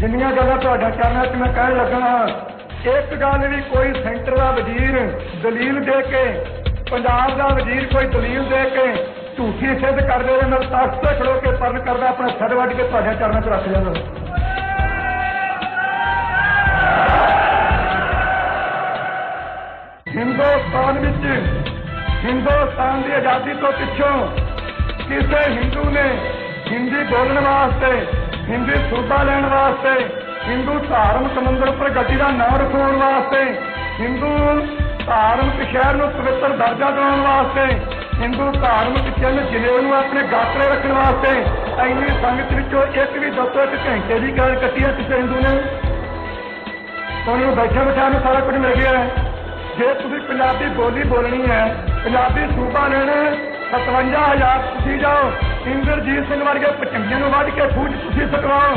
ਜਿੰਨੀਆਂ ਗੱਲਾਂ ਤੁਹਾਡਾ ਚਰਨਾਂ 'ਚ ਮੈਂ ਕਹਿਣ ਲੱਗਾ ਇੱਕ ਗੱਲ ਵੀ ਕੋਈ ਸੈਂਟਰ ਦਾ ਵਜ਼ੀਰ ਦਲੀਲ ਦੇ ਕੇ, ਪੰਜਾਬ ਦਾ ਵਜ਼ੀਰ ਕੋਈ ਦਲੀਲ ਦੇ ਕੇ ਝੂਠੀ ਸਿੱਧ ਕਰ ਦੇ ਮੈਂ ਤਖਤ ਤੇ ਖੜੋ ਕੇ ਪਰਨ ਕਰਦਾ, ਆਪਣਾ ਸਿਰ ਵੱਢ ਕੇ ਤੁਹਾਡੇ ਚਰਨਾਂ 'ਚ ਰੱਖ ਜਾਂਦਾ। ਹਿੰਦੁਸਤਾਨ ਵਿੱਚ, ਹਿੰਦੁਸਤਾਨ ਦੀ ਆਜ਼ਾਦੀ ਤੋਂ ਪਿੱਛੋਂ ਕਿਸੇ ਹਿੰਦੂ ਨੇ ਹਿੰਦੀ ਬੋਲਣ ਵਾਸਤੇ ਹਿੰਦੀ ਸੂਬਾ ਲੈਣ ਵਾਸਤੇ, ਹਿੰਦੂ ਧਾਰਮਿਕ ਮੰਦਰ ਉੱਪਰ ਗੱਡੀ ਦਾ ਨਾਮ ਰਖਾਉਣ ਵਾਸਤੇ, ਹਿੰਦੂ ਧਾਰਮਿਕ ਸ਼ਹਿਰ ਨੂੰ ਪਵਿੱਤਰ ਦਰਜਾ ਦਿਵਾਉਣ ਵਾਸਤੇ, ਹਿੰਦੂ ਧਾਰਮਿਕ ਚਿੰਨ੍ਹ ਜ਼ਿਲ੍ਹੇ ਨੂੰ ਆਪਣੇ ਗਾਤਰੇ ਰੱਖਣ ਵਾਸਤੇ, ਇੰਨੀ ਸੰਗਤ ਵਿੱਚੋਂ ਇੱਕ ਵੀ ਦੱਸੋ ਇੱਕ ਘੰਟੇ ਦੀ ਗੱਲ ਕੱਟੀ ਹੈ ਕਿਸੇ ਹਿੰਦੂ ਨੇ। ਤੁਹਾਨੂੰ ਬੈਠੇ ਬੈਠਾ ਨੂੰ ਸਾਰਾ ਕੁਝ ਮਿਲ ਗਿਆ ਹੈ। ਜੇ ਤੁਸੀਂ ਪੰਜਾਬੀ ਬੋਲੀ ਬੋਲਣੀ ਹੈ, ਪੰਜਾਬੀ ਸੂਬਾ ਲੈਣਾ 57000 ਤੁਸੀਂ ਜਾਓ। ਇੰਦਰਜੀਤ ਸਿੰਘ ਵਰਗੇ ਪਚੰਗਿਆਂ ਨੂੰ ਵੱਢ ਕੇ ਫੂਜ ਤੁਸੀਂ ਸਕਵਾਓ